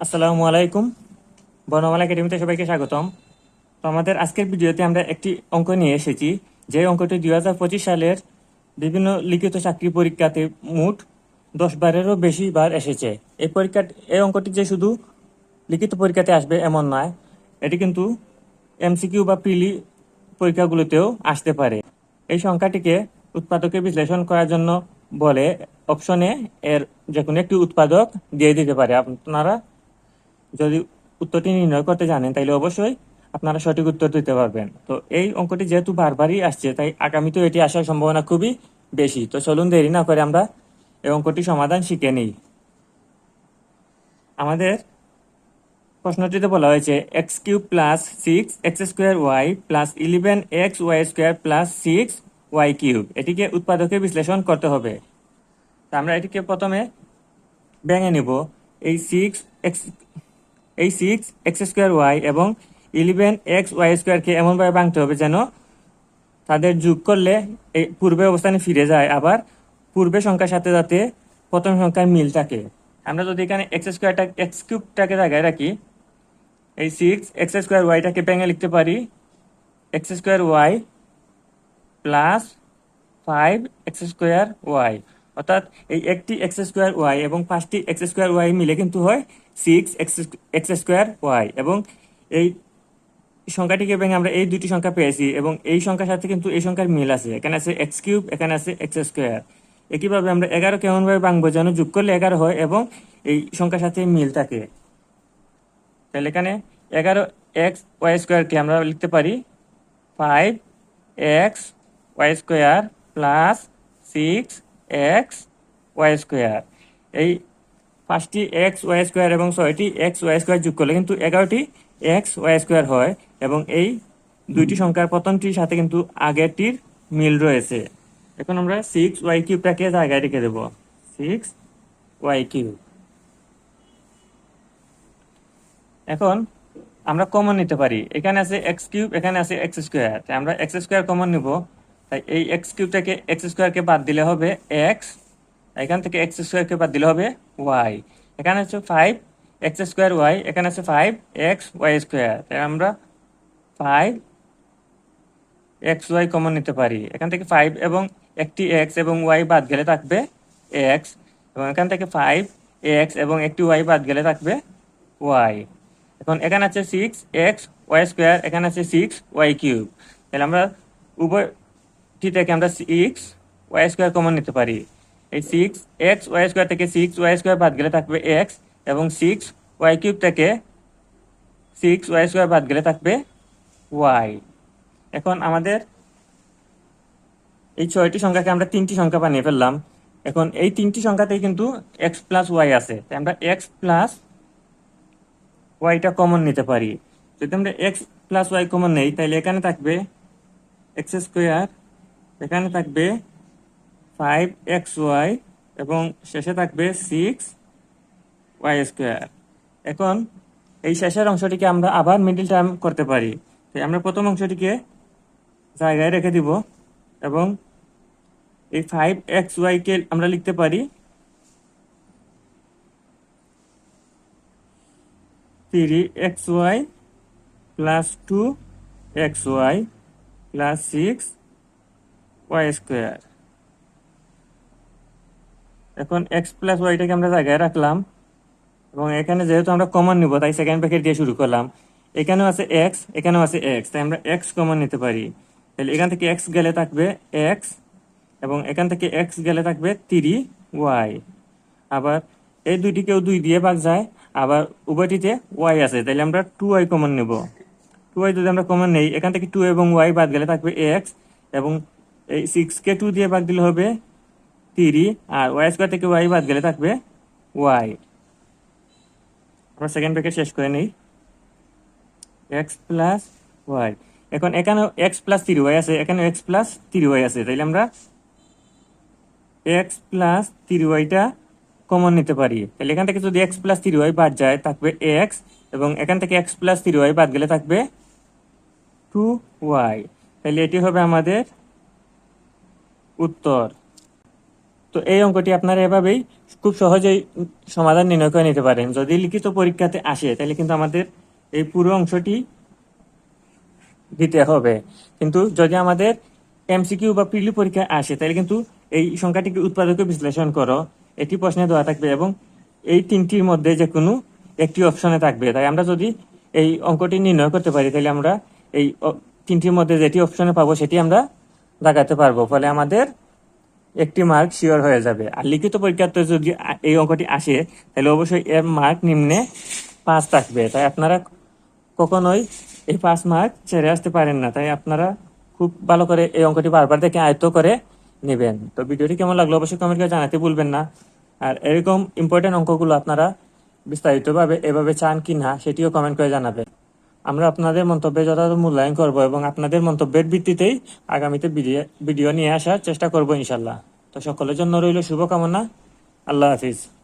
আসসালামু আলাইকুম। বর্ণমালা একাডেমিতে সবাইকে স্বাগতম। তো আমাদের আজকের ভিডিওতে আমরা একটি অঙ্ক নিয়ে এসেছি। যে অঙ্কটি দুই হাজার পঁচিশ সালের বিভিন্ন লিখিত চাকরি পরীক্ষাতে মোট দশ বারেরও বেশি বার এসেছে। এই পরীক্ষা এই অঙ্কটি যে শুধু লিখিত পরীক্ষাতে আসবে এমন নয়, এটি কিন্তু এমসিকিউ বা প্রিলি পরীক্ষাগুলোতেও আসতে পারে। এই সংখ্যাটিকে উৎপাদকে বিশ্লেষণ করার জন্য বলে অপশনে এর যে কোনো একটি উৎপাদক দিয়ে দিতে পারে। আপনারা যদি উত্তরটি নির্ণয় করতে জানেন তাহলে অবশ্যই আপনারা সঠিক উত্তর দিতে পারবেন। তো এই অঙ্কটি যেহেতু বারবারই আসছে, তাই আগামীতেও এটি আসার সম্ভাবনা খুবই বেশি। তো চলুন দেরি না করে আমরা এই অঙ্কটি সমাধান শিখে নিই। আমাদের প্রশ্নটিতে বলা হয়েছে, x cube plus six, x square y plus eleven x y square plus six y cube. এটিকে উৎপাদকে বিশ্লেষণ করতে হবে। তা আমরা এটিকে প্রথমে ভেঙে নিব। এই সিক্স এক্স এই সিক্স এক্স স্কোয়ার ওয়াই এবং ইলেভেন এক্স ওয়াই স্কোয়ারকে এমনভাবে ভাঙতে হবে যেন তাদের যোগ করলে এই পূর্বে অবস্থানে ফিরে যায়, আবার পূর্বে সংখ্যার সাথে যাতে প্রথম সংখ্যার মিল থাকে। আমরা যদি এখানে এক্স স্কোয়ারটা এক্স কিউবটাকে জায়গায় রাখি এই সিক্স এক্স স্কোয়ার ওয়াইটাকে ভেঙে লিখতে পারি, x square y plus five x square y. অর্থাৎ এই একটি এক্স স্কোয়ার ওয়াই এবং পাঁচটি এক্স স্কোয়ার ওয়াই মিলে কিন্তু হয় সিক্স এক্স স্কোয়ার ওয়াই এবং এই সংখ্যাটিকে ভেঙে আমরা এই দুটি সংখ্যা পেয়েছি, এবং এই সংখ্যার সাথে কিন্তু এই সংখ্যার মিল আছে। এখানে আছে এক্স কিউব এখানে আছে এক্স স্কোয়ার একইভাবে আমরা এগারো কেমনভাবে ভাঙবো যেন যোগ করলে এগারো হয় এবং এই সংখ্যার সাথে মিল থাকে। তাহলে এখানে এগারো এক্স ওয়াই স্কোয়ারকে আমরা লিখতে পারি five x y square plus six x y square এই পাঁচটি এক্স, ওয়াই স্কোয়ার এবং ছয়টি এক্স, ওয়াই স্কোয়ার যোগ করলে কিন্তু এগারোটি এক্স, ওয়াই স্কোয়ার হয় এবং এই দুইটি সংখ্যার প্রথমটির সাথে কিন্তু আগেরটির মিল রয়েছে। এখন আমরা সিক্স ওয়াই কিউবটাকে জায়গায় রেখে দেবো। সিক্স ওয়াই কিউব এখন আমরা কমন নিতে পারি। এখানে আছে এক্স কিউব এখানে আছে এক্স স্কোয়ার তাই আমরা এক্স স্কোয়ার কমন নিব। তাই এই এক্স কিউবটাকে এক্স স্কোয়ারকে বাদ দিলে হবে এক্স এখান থেকে এক্স স্কোয়ারকে বাদ দিলে হবে ওয়াই এখানে হচ্ছে ফাইভ এক্স স্কোয়ার ওয়াই এখানে আছে ফাইভ এক্স ওয়াই স্কোয়ার তাই আমরা ফাইভ এক্স ওয়াই কমন নিতে পারি। এখান থেকে ফাইভ এবং একটি এক্স এবং ওয়াই বাদ গেলে থাকবে এক্স এবং এখান থেকে ফাইভ এক্স এবং একটি ওয়াই বাদ গেলে থাকবে ওয়াই এখন এখানে আছে সিক্স এক্স ওয়াই স্কোয়ার এখানে আছে সিক্স ওয়াই কিউব তাহলে আমরা উভয়টি থেকে আমরা সিক্স ওয়াই স্কোয়ার কমন নিতে পারি। এই সিক্স এক্স ওয়াই স্কোয়ার থেকে সিক্স ওয়াই স্কোয়ার বাদ গেলে থাকবে এক্স এবং সিক্স ওয়াই কিউব থেকে সিক্স ওয়াই স্কোয়ার বাদ গেলে থাকবে ওয়াই এখন আমাদের এই ছয়টি সংখ্যাকে আমরা তিনটি সংখ্যা বানিয়ে ফেললাম। এখন এই তিনটি সংখ্যাতেই কিন্তু এক্স প্লাস ওয়াই আছে। তাই আমরা এক্স প্লাস ওয়াইটা কমন নিতে পারি। যদি আমরা এক্স প্লাস ওয়াই কমন নেই তাহলে এখানে থাকবে এক্স স্কোয়ার এখানে থাকবে ফাইভ এক্স ওয়াই এবং শেষে থাকবে সিক্স ওয়াই স্কোয়ার এখন এই শেষের অংশটিকে আমরা আবার মিডিল টার্ম করতে পারি। তাই আমরা প্রথম অংশটিকে জায়গায় রেখে দিব এবং এই ফাইভ এক্স ওয়াইকে আমরা লিখতে পারি three x y plus two x y plus six y square এখন এক্স প্লাস ওয়াইটাকে আমরা জায়গায় রাখলাম এবং এখানে যেহেতু আমরা কমন নিব, তাই সেকেন্ড প্যাকেট দিয়ে শুরু করলাম। এখানেও আছে এক্স এখানেও আছে এক্স তাই আমরা এক্স কমন নিতে পারি। তাহলে এখান থেকে এক্স গেলে থাকবে এক্স এবং এখান থেকে এক্স গেলে থাকবে থ্রি ওয়াই আবার এই দুইটিকেও দুই দিয়ে ভাগ যায়, আবার উভয়টিতে ওয়াই আছে, তাহলে আমরা টু ওয়াই কমন নেব। টু ওয়াই যদি আমরা কমন নেই, এখান থেকে টু এবং ওয়াই বাদ গেলে থাকবে এক্স এবং এই সিক্সকে টু দিয়ে ভাগ দিলে হবে থ্রি আর ওয়াই স্কোয়ার থেকে ওয়াই বাদ গেলে থাকবে ওয়াই আমরা সেকেন্ড ব্রেকেট শেষ করে নিই। এক্স প্লাস ওয়াই এখন এখানেও এক্স প্লাস থ্রি ওয়াই আছে, এখানেও এক্স প্লাস থ্রি ওয়াই আছে। তাইলে আমরা এক্স প্লাস থ্রি ওয়াইটা কমন নিতে পারি। তাহলে এখান থেকে যদি এক্স প্লাস থ্রি ওয়াই বাদ যায়, থাকবে এক্স এবং এখান থেকে এক্স প্লাস থ্রি ওয়াই বাদ গেলে থাকবে টু ওয়াই তাহলে এটি হবে আমাদের উত্তর। তো এই অঙ্কটি আপনারা এভাবেই খুব সহজেই সমাধান নির্ণয় করে নিতে পারেন। যদি লিখিত পরীক্ষাতে আসে, তাহলে কিন্তু আমাদের এই পুরো অংশটি দিতে হবে। কিন্তু যদি আমাদের এমসিকিউ বা পিলি পরীক্ষায় আসে, তাহলে কিন্তু এই সংখ্যাটিকে উৎপাদকে বিশ্লেষণ করো। এটি প্রশ্নে দেওয়া থাকবে এবং এই তিনটির মধ্যে যে কোনো একটি অপশনে থাকবে। তাই আমরা যদি এই অঙ্কটি নির্ণয় করতে পারি, তাহলে আমরা এই তিনটির মধ্যে যেটি অপশনে পাবো, সেটি আমরা দেখাতে পারব। ফলে আমাদের একটি মার্ক শিওর হয়ে যাবে। আর লিখিত পরীক্ষাতে যদি এই অঙ্কটি আসে, তাহলে অবশ্যই এর মার্ক নিম্নে পাঁচ থাকবে। তাই আপনারা কখনোই এই পাঁচ মার্ক ছেড়ে আসতে পারেন না। তাই আপনারা খুব ভালো করে এই অঙ্কটি বারবার দেখে আয়ত্ত করে নেবেন। তো ভিডিওটি কেমন লাগল অবশ্যই কমেন্ট করে জানাতে ভুলবেন না। আর এরকম ইম্পর্টেন্ট অঙ্কগুলো আপনারা বিস্তারিতভাবে এভাবে চান কি না সেটিও কমেন্ট করে জানাবেন। আমরা আপনাদের মন্তব্যে যথাযথ মূল্যায়ন করব এবং আপনাদের মন্তব্যের ভিত্তিতেই আগামীতে ভিডিও নিয়ে আসার চেষ্টা করব ইনশাল্লাহ তো সকলের জন্য রইল শুভকামনা। আল্লাহ হাফিজ।